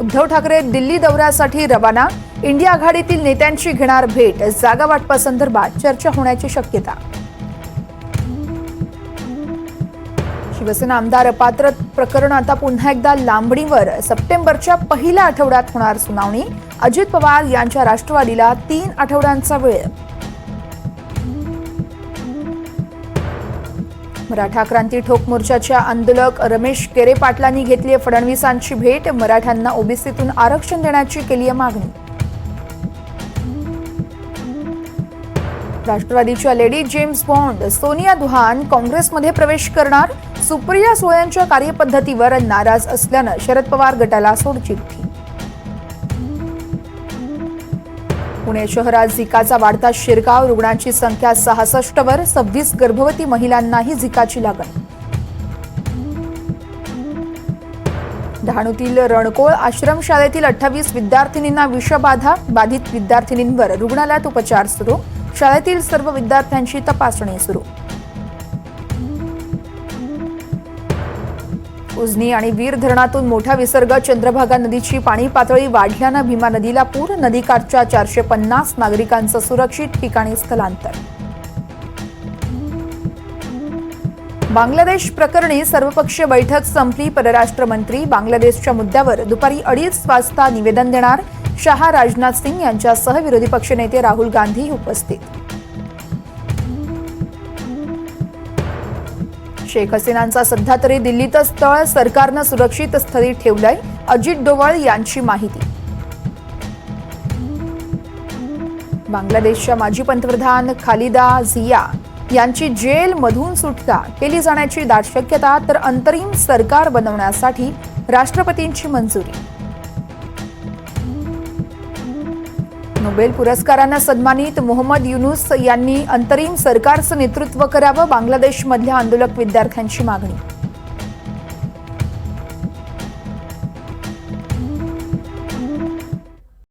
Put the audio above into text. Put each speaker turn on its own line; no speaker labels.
उद्धव ठाकरे दिल्ली दौऱ्यासाठी रवाना. इंडिया आघाडीतील नेत्यांची घेणार भेट. जागा वाटपासंदर्भात चर्चा होण्याची शक्यता. शिवसेना आमदार पात्र प्रकरण आता पुन्हा एकदा लांबणीवर. सप्टेंबरच्या पहिल्या आठवड्यात होणार सुनावणी. अजित पवार यांच्या राष्ट्रवादीला तीन आठवड्यांचा वेळ. मराठा क्रांती ठोक मोर्चाच्या आंदोलक रमेश केरे पाटलांनी घेतली आहे फडणवीसांची भेट. मराठ्यांना ओबीसीतून आरक्षण देण्याची केली आहे मागणी. राष्ट्रवादीच्या lady James Bond Sonia Duhan काँग्रेसमध्ये प्रवेश करणार? सुप्रिया सुळ्यांच्या कार्यपद्धतीवर नाराज असल्यानं शरद पवार गटाला सोडचिठ्ठी. पुणे शहरात झिकाचा वाढता शिरकाव रुग्णांची संख्या सहासष्ट वर सव्वीस गर्भवती महिलांनाही झिकाची लागण. डहाणूतील रणकोळ आश्रमशाळेतील अठ्ठावीस विद्यार्थिनींना विषबाधा बाधित विद्यार्थिनींवर रुग्णालयात उपचार सुरू शाळेतील सर्व विद्यार्थ्यांची तपासणी सुरू. उजनी आणि वीर धरणातून मोठा विसर्ग चंद्रभागा नदीची पाणी पातळी वाढल्यानं भीमा नदीला पूर नदीकाठच्या चारशे पन्नास नागरिकांचं सुरक्षित ठिकाणी स्थलांतर. बांगलादेश प्रकरणी सर्वपक्षीय बैठक संपली. परराष्ट्र मंत्री बांगलादेशच्या मुद्द्यावर दुपारी अडीच वाजता निवेदन देणार शहा राजनाथ सिंग यांच्यासह विरोधी पक्षनेते राहुल गांधी उपस्थित. शेख हसीनांचा सध्या तरी दिल्लीतच तळ सरकारनं सुरक्षित स्थळी ठेवलंय अजित डोवाळ यांची माहिती. बांगलादेशच्या माजी पंतप्रधान खालिदा झिया यांची जेलमधून सुटका केली जाण्याची दाट शक्यता तर अंतरिम सरकार बनवण्यासाठी राष्ट्रपतींची मंजुरी. नोबेल पुरस्कारांना सन्मानित मोहम्मद युनुस यांनी अंतरिम सरकारचं नेतृत्व करावं बांगलादेशमधल्या आंदोलक विद्यार्थ्यांची मागणी.